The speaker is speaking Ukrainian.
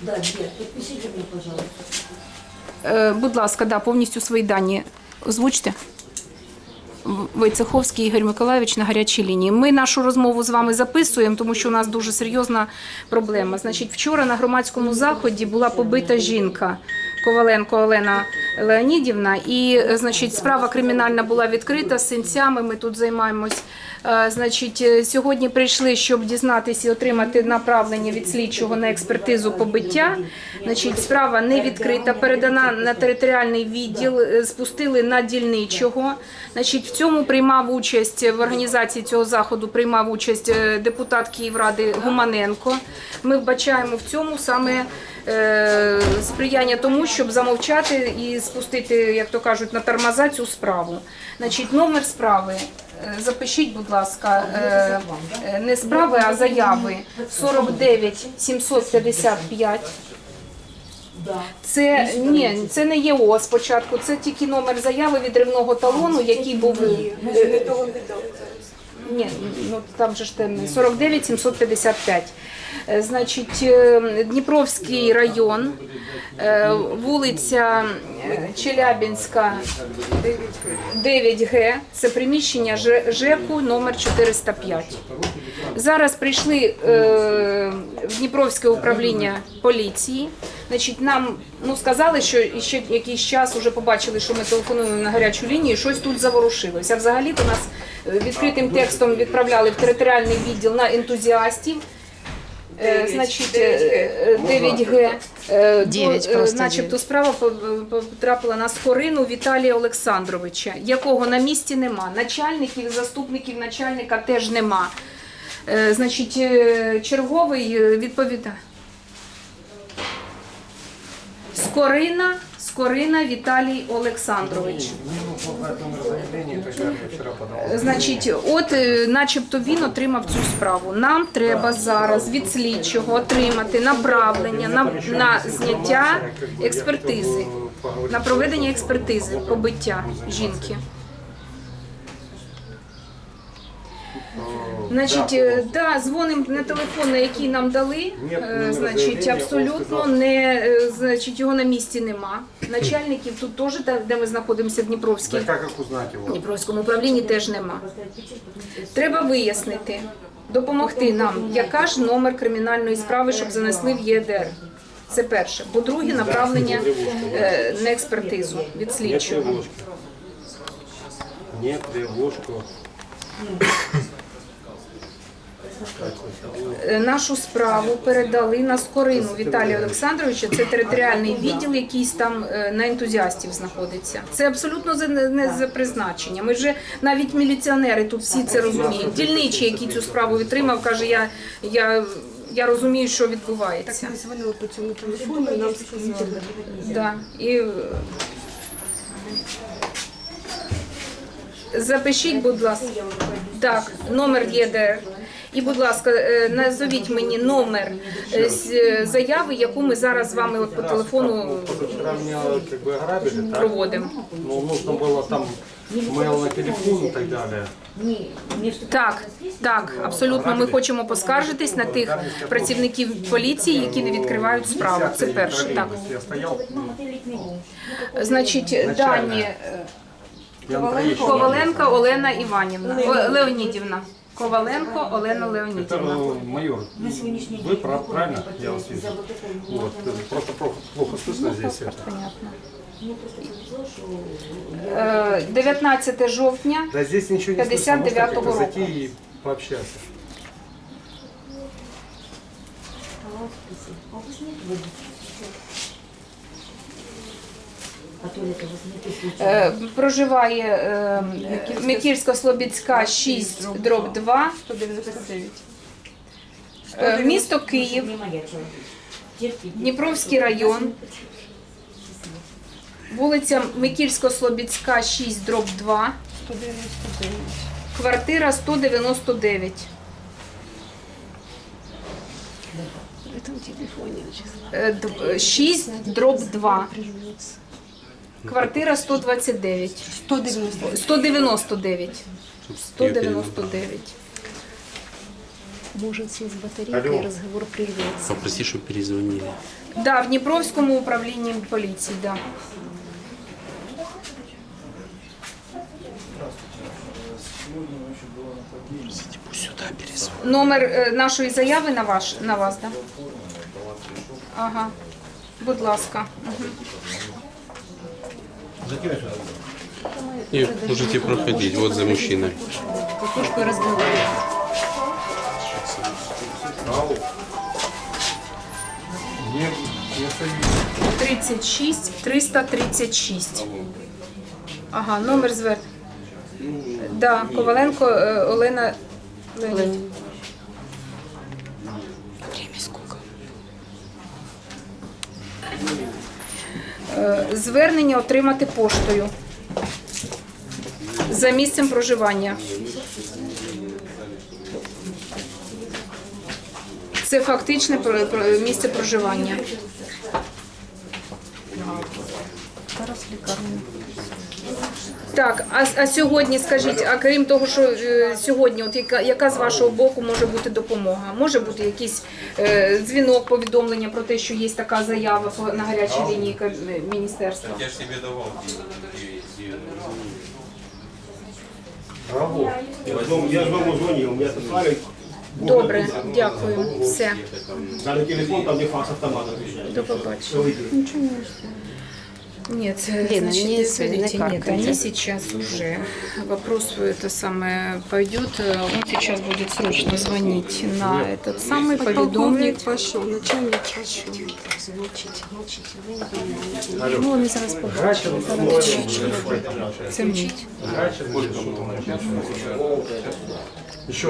Да, где? Подпишите пожалуйста. Е, Будь ласка, да, повністю свої дані озвучте. Войцеховський Ігор Миколайович на гарячій лінії. Ми нашу розмову з вами записуємо, тому що у нас дуже серйозна проблема. Значить, вчора на громадському заході була побита жінка Коваленко Олена Леонідівна, і е, значить, справа кримінальна була відкрита з синцями. Ми тут займаємось. Е, Значить, е, сьогодні прийшли, щоб дізнатися і отримати направлення від слідчого на експертизу побиття. Значить, справа не відкрита, передана на територіальний відділ, е, спустили на дільничого. Значить, в цьому приймав участь в організації цього заходу. Приймав участь депутат Київради Гуманенко. Ми вбачаємо в цьому саме сприяння тому, щоб замовчати і спустити, як то кажуть, на тормоза цю справу. Значить, номер справи. Е, Запишіть, будь ласка, е, е, не справи, а заяви 49 755. Це ні, це не ЄО спочатку, це тільки номер заяви відривного талону, який був ні, ну там же ж темний 49 755. Е, Значить, е, Дніпровський район, е, вулиця е, Челябінська, 9Г, це приміщення Ж- ЖЕКу номер 405. Зараз прийшли в Дніпровське управління поліції. Значить, нам ну, сказали, що ще якийсь час вже побачили, що ми телефонуємо на гарячу лінію, щось тут заворушилося. Взагалі то нас е, відкритим текстом відправляли в територіальний відділ на ентузіастів. Е, Значить, е, 9Г. е, Дев'ять то, е, просто Начебто справа по- по- потрапила на скорину Віталія Олександровича, якого на місці нема. Начальників, заступників начальника теж нема. Е, Значить, е, черговий е, відповідає. Скорина, Скорина Віталій Олександрович. Значить, от е, начебто він отримав цю справу. Нам треба зараз від слідчого отримати направлення на, на зняття експертизи, на проведення експертизи побиття жінки. Значить, е, да, дзвонимо на телефон, на який нам дали. е, Значить, абсолютно не е, значить, його на місці нема. Начальників тут теж, де- де ми знаходимося в Дніпровській. Так как узнать его? Дніпровському управлінні теж нема. Треба вияснити, допомогти нам, яка ж номер кримінальної справи, щоб занесли в ЄДР. Це перше. По-друге, направлення е, на експертизу від Нет слідчого. тревожки. Нет тревожку. Е, Нашу справу передали на скорину Віталія Олександровича. Це територіальний відділ, якийсь там е, на ентузіастів знаходиться. Це абсолютно не за призначення. Ми вже навіть міліціонери тут всі це розуміють. Дільничий, який цю справу відтримав, каже: я, я, я розумію, що відбувається. Ми дзвонили по цьому телефону, і нам сказали. Да. І е, запишіть, будь ласка, так, номер ЄДР. І, будь ласка, е, назовіть мені номер е, е, заяви, яку ми зараз з вами от по телефону проводимо. Ну, нужно было там mail на телефон и так далее. Так, так, абсолютно. Ми хочемо поскаржитись на тих працівників поліції, які не відкривають справу. Це перше. Так, значить, дані. Коваленко Олена Іванівна. Леонідівна. Коваленко Олена Это Леонідівна. э, майор. Вы прав- правильно? Я вас вижу. Вот. э, Просто плохо, плохо слышно здесь это. Понятно. Е, 19 жовтня. Да здесь ничего не слышно. Можно 59-го как-то року. зайти и пообщаться. А то это возьмите случай. Е, Проживає е, Микільсько-Слобідська 6, дроб 2, 199. Е, місто Київ. Дніпровський район, вулиця Микільсько-Слобідська 6, дроб 2, квартира 199. В этом телефоне числа. Е, 6, дроб 2, квартира 129. 190. 199. 199. Может, с батарейкой Алло. разговор прервется. Попроси, чтобы перезвонили. Да, в Дніпровському управлінні поліції, да. Пусть сюда перезвонят. Номер е, нашої заяви на ваш на вас, да? Ага. Будь ласка. Мгм. И можете проходить, вот за мужчиной. Кукушка разговаривает. Алло. Є, є це 36 336. Ага, номер звер. Да, Коваленко е, Олена Леонід. Звернення отримати поштою за місцем проживання. Це фактичне місце проживання. Тарас лекарня. Так, а, а сьогодні скажіть, а крім того, що е, сьогодні, от яка, яка з вашого боку може бути допомога? Може бути якийсь е, дзвінок, повідомлення про те, що є така заява по- на гарячій лінії ка- міністерства? Я же тебе давал. Алло. Я ж вам, я ж вам дзвонив, у мене тут Славик, Добре, дякую. Все, дали телефон, там де факс автомат отвечает. до побачення. Нет, Лена, значит, не- смотрите, не нет, каркайте. они сейчас уже. Вопрос это самое пойдет. э, Он сейчас будет срочно звонить на этот самый поведомник. пошел, начальник пошел. Молчите, молчите, вы не понимаете. Ну, вони зараз побачать. Це мені. Еще